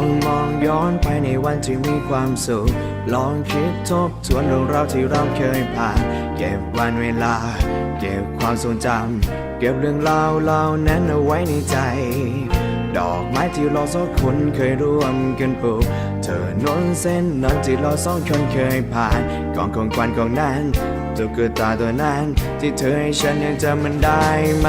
องมองย้อนไปในวันที่มีความสุข ลองคิดทบทวนเรื่องราวที่เราเคยผ่าน เก็บวันเวลา เก็บความทรงจำ เก็บเรื่องราวเหล่านั้นเอาไว้ในใจ ดอกไม้ที่เราสองคนเคยร่วมกันปลูก เธอนนเส้นนั้นที่เราสองคนเคยผ่านกองของควันของนั้นตุ๊กตาตัวนั้นที่เธอให้ฉันยังจำมันได้ไหม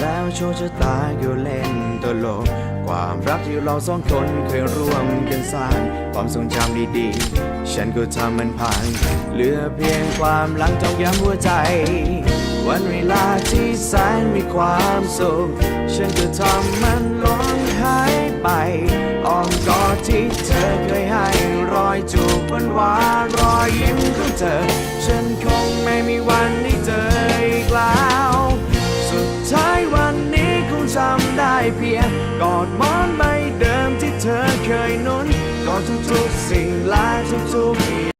แล้วโชคชะตาก็เล่นตลก ความรักที่เราสองคนเคยร่วมกันสร้าง ความทรงจำดีๆ ฉันก็ทำมันผ่านเหลือเพียงความหลังจองย้ำหัวใจ วันเวลาที่แสนมีความสุข ฉันก็ทำมันหลงหายไปอ้อมกอดที่เธอเคยให้รอยจูบหวานหวานรอยยิ้มของเธอ ฉันคง เพียงกอดมอนใบเดิมที่เธอเคยนุนกอดทุกๆสิ่งและทุกๆ